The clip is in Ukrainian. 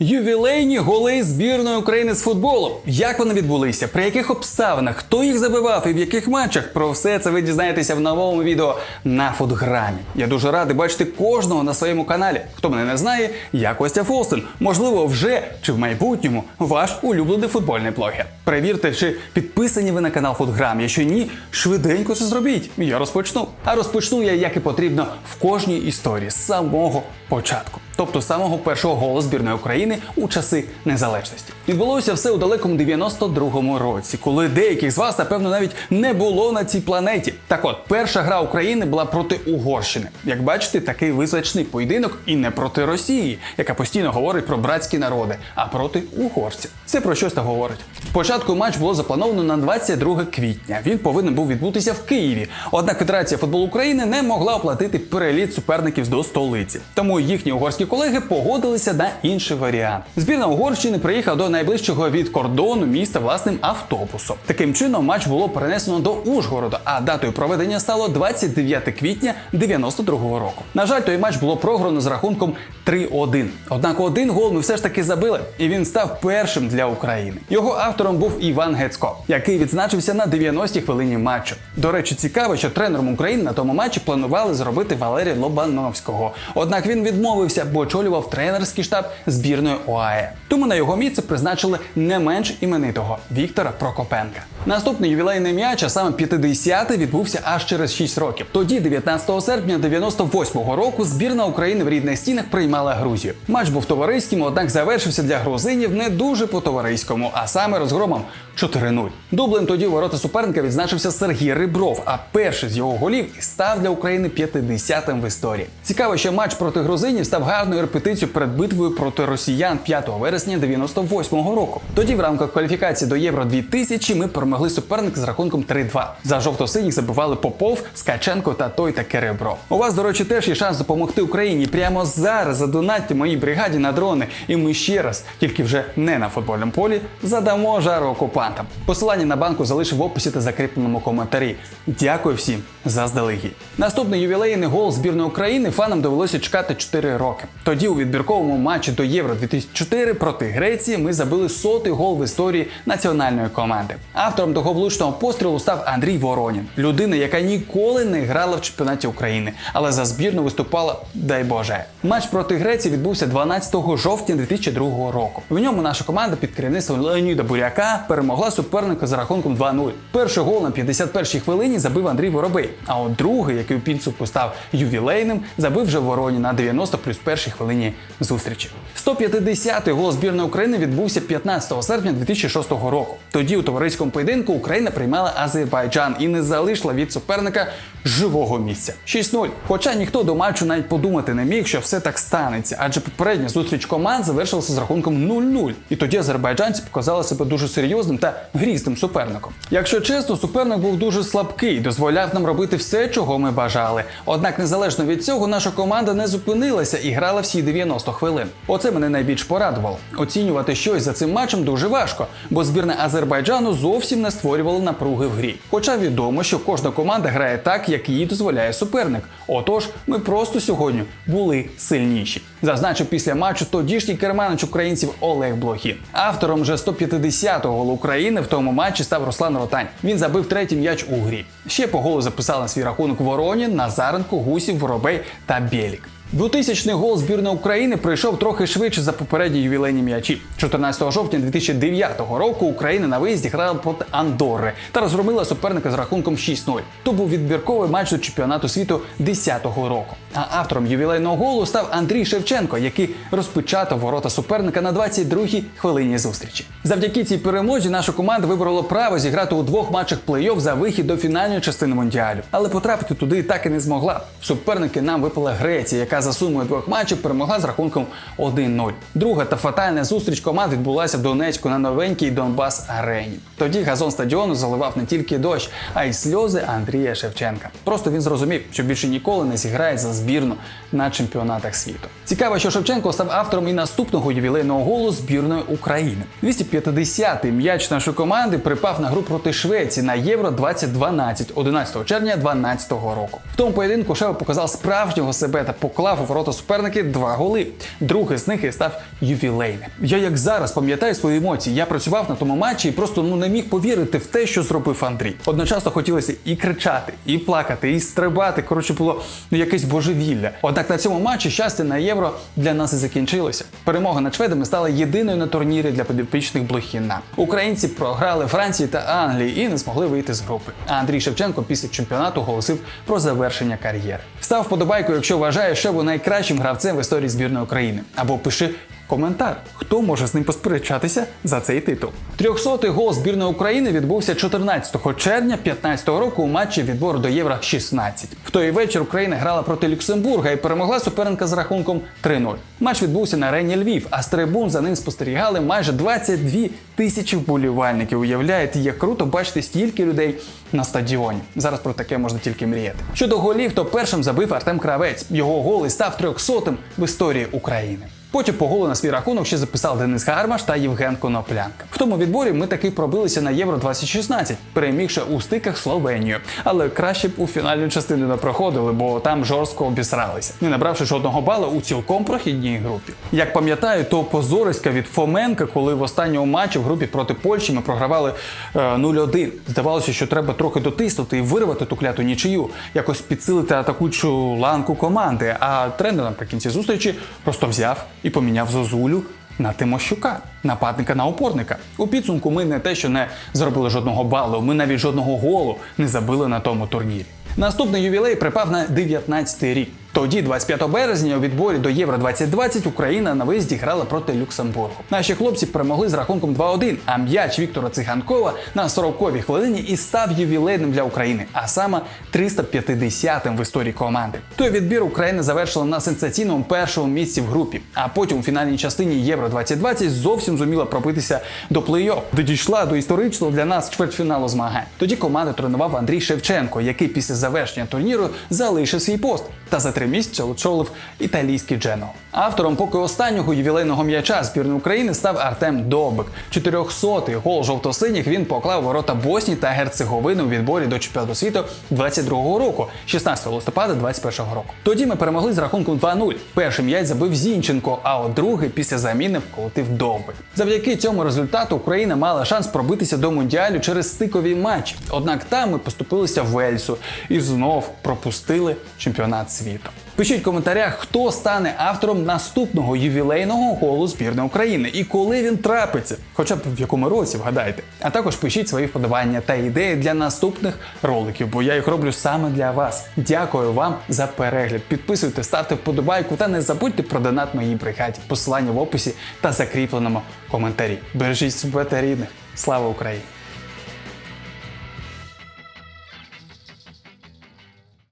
Ювілейні голи збірної України з футболу. Як вони відбулися? При яких обставинах? Хто їх забивав і в яких матчах? Про все це ви дізнаєтеся в новому відео на Футграмі. Я дуже радий бачити кожного на своєму каналі. Хто мене не знає, я Костя Фолстен. Можливо, вже чи в майбутньому ваш улюблений футбольний блогер. Перевірте, чи підписані ви на канал Футграм. Якщо ні, швиденько це зробіть. Я розпочну. А розпочну я, як і потрібно, в кожній історії з самого початку. Тобто самого першого голу збірної України у часи незалежності. Відбулося все у далекому 92-му році, коли деяких з вас, напевно, навіть не було на цій планеті. Так от, перша гра України була проти Угорщини. Як бачите, такий визначний поєдинок і не проти Росії, яка постійно говорить про братські народи, а проти угорців. Це про щось та говорить. Спочатку матч було заплановано на 22 квітня. Він повинен був відбутися в Києві. Однак Федерація футболу України не могла оплатити переліт суперників до столиці. Тому їхні угорські колеги погодилися на інший варіант. Збірна Угорщини приїхала до найближчого від кордону міста власним автобусом. Таким чином матч було перенесено до Ужгорода, а датою проведення стало 29 квітня 92-го року. На жаль, той матч було програно з рахунком 3-1. Однак один гол ми все ж таки забили, і він став першим для України. Його автором був Іван Гецько, який відзначився на 90-й хвилині матчу. До речі, цікаво, що тренером України на тому матчі планували зробити Валерія Лобановського. Однак він відмовився, бо очолював тренерський штаб збірної ОАЕ. Тому на його місце призначили не менш іменитого Віктора Прокопенка. Наступний ювілейний м'яч, а саме 50-й, відбувся аж через 6 років. Тоді, 19 серпня 98-го року, збірна України в рідних стінах приймала Грузію. Матч був товариським, однак завершився для грузинів не дуже по-товариському, а саме розгромом 4-0. Дублем тоді ворота суперника відзначився Сергій Рибров, а перший з його голів і став для України 50-м в історії. Цікаво, що матч проти грузинів став гарною репетицією перед битвою проти росіян 5 вересня 98-го року. Тоді в рамках кваліфікації до Євро 2000 ми перемогли суперника з рахунком 3-2. За жовто-синіх забивали Попов, Скаченко та той таки Ребров. У вас, до речі, теж є шанс допомогти Україні. Прямо зараз задонатьте моїй бригаді на дрони, і ми ще раз, тільки вже не на футбольному полі, задамо жару окупантам. Посилання на банку залишив в описі та закріпленому коментарі. Дякую всім заздалегідь. Наступний ювілейний гол збірної України фанам довелося чекати 4 роки. Тоді у відбірковому матчі до Євро 2004 проти Греції ми забили сотий гол в історії національної команди. Автором того влучного пострілу став Андрій Воронін, людина, яка ніколи не грала в чемпіонаті України, але за збірну виступала, дай Боже. Матч проти Греції відбувся 12 жовтня 2002 року. В ньому наша команда під керівництвом Леоніда Буряка перемогла суперника за рахунком 2-0. Перший гол на 51-й хвилині забив Андрій Воробей. А от другий, який у підсумку став ювілейним, забив вже Воронін на 90 плюс першій хвилині зустрічі. 150-й гол збірної України відбувся 15 серпня 2006 року. Тоді у товариському поєдинку Україна приймала Азербайджан і не залишила від суперника живого місця. 6-0. Хоча ніхто до матчу навіть подумати не міг, що все так станеться, адже попередня зустріч команд завершилася з рахунком 0-0. І тоді азербайджанці показали себе дуже серйозним та грізним суперником. Якщо чесно, суперник був дуже слабкий, дозволяв нам робити все, чого ми бажали. Однак, незалежно від цього, наша команда не зупинилася і грала всі 90 хвилин. Оце мене найбільш порадувало. Оцінювати щось за цим матчем дуже важко, бо збірна Азербайджану зовсім не створювала напруги в грі. Хоча відомо, що кожна команда грає так, як їй дозволяє суперник. Отож, ми просто сьогодні були сильніші. Зазначив після матчу тодішній керманич українців Олег Блохін. Автором же 150-го голу України в тому матчі став Руслан Ротань. Він забив третій м'яч у грі. Ще по голу записали на свій рахунок Воронін, Назаренко, Гусів, Воробей та Бєлік. 2000-й гол збірної України прийшов трохи швидше за попередні ювілейні м'ячі. 14 жовтня 2009 року Україна на виїзді грала проти Андорри та розгромила суперника з рахунком 6-0. То був відбірковий матч до чемпіонату світу 10-го року. А автором ювілейного голу став Андрій Шевченко, який розпечатав ворота суперника на 22-й хвилині зустрічі. Завдяки цій перемозі наша команда виборола право зіграти у двох матчах плей-офф за вихід до фінальної частини мундіалю. Але потрапити туди так і не змогла. Суперники нам випала Греція, яка за сумою двох матчів перемогла з рахунком 1-0. Друга та фатальна зустріч команд відбулася в Донецьку на новенькій Донбас арені. Тоді газон стадіону заливав не тільки дощ, а й сльози Андрія Шевченка. Просто він зрозумів, що більше ніколи не зіграє за збірну збірну на чемпіонатах світу. Цікаво, що Шевченко став автором і наступного ювілейного голу збірної України. 250-й м'яч нашої команди припав на гру проти Швеції на Євро 2012 11 червня 2012 року. В тому поєдинку Шева показав справжнього себе та поклав у ворота суперники два голи. Другий з них і став ювілейним. Я як зараз пам'ятаю свої емоції. Я працював на тому матчі і просто ну не міг повірити в те, що зробив Андрій. Одночасно хотілося і кричати, і плакати, і стрибати. Коротше, було ну якесь божевілля. Однак на цьому матчі щастя на євро для нас і закінчилося. Перемога над шведами стала єдиною на турнірі для підопічних Блохіна. Українці програли Франції та Англії і не змогли вийти з групи. А Андрій Шевченко після чемпіонату голосив про завершення кар'єри. Став вподобайку, якщо вважаєш Шеву найкращим гравцем в історії збірної України. Або пиши коментар, хто може з ним посперечатися за цей титул. Трьохсотий гол збірної України відбувся 14 червня 2015 року у матчі відбору до Євро 16. В той вечір Україна грала проти Люксембурга і перемогла суперника з рахунком 3-0. Матч відбувся на арені Львів, а з трибун за ним спостерігали майже 22 тисячі вболівальників. Уявляєте, як круто бачити стільки людей на стадіоні. Зараз про таке можна тільки мріяти. Щодо голів, то першим забив Артем Кравець. Його гол і став 300-м в історії України. Потім по голу на свій рахунок ще записав Денис Гармаш та Євген Коноплянка. В тому відборі ми таки пробилися на Євро 2016, перемігши у стиках Словенію. Але краще б у фінальну частину не проходили, бо там жорстко обісралися, не набравши жодного бала у цілком прохідній групі. Як пам'ятаю, то позориська від Фоменка, коли в останньому матчі в групі проти Польщі ми програвали е, 0-1. Здавалося, що треба трохи дотиснути і вирвати ту кляту нічию, якось підсилити атакуючу ланку команди. А тренер наприкінці зустрічі просто взяв і поміняв Зозулю на Тимощука, нападника на опорника. У підсумку ми не те, що не зробили жодного балу, ми навіть жодного голу не забили на тому турнірі. Наступний ювілей припав на 19-й рік. Тоді, 25 березня, у відборі до Євро 2020 Україна на виїзді грала проти Люксембургу. Наші хлопці перемогли з рахунком 2-1, а м'яч Віктора Циганкова на 40-й хвилині і став ювілейним для України, а саме 350-м в історії команди. Той відбір Україна завершила на сенсаційному першому місці в групі, а потім у фінальній частині Євро 2020 зовсім зуміла пробитися до плей-офф, де дійшла до історичного для нас чвертьфіналу змагань. Тоді команду тренував Андрій Шевченко, який після завершення турніру залишив свій пост та за місяці очолив італійський Джено. Автором поки останнього ювілейного м'яча збірної України став Артем Довбик. 400-й гол жовто-синіх він поклав ворота Боснії та Герцеговини у відборі до чемпіонату світу 22-го року, 16 листопада 21-го року. Тоді ми перемогли з рахунком 2-0. Перший м'яч забив Зінченко, а от другий після заміни вколотив Довбик. Завдяки цьому результату Україна мала шанс пробитися до мундіалю через стикові матчі. Однак там ми поступилися Вельсу і знов пропустили чемпіонат світу. Пишіть в коментарях, хто стане автором наступного ювілейного голу збірної України і коли він трапиться, хоча б в якому році вгадайте. А також пишіть свої вподобання та ідеї для наступних роликів, бо я їх роблю саме для вас. Дякую вам за перегляд. Підписуйте, ставте вподобайку та не забудьте про донат моїй бригаді. Посилання в описі та закріпленому коментарі. Бережіть себе та рідних. Слава Україні!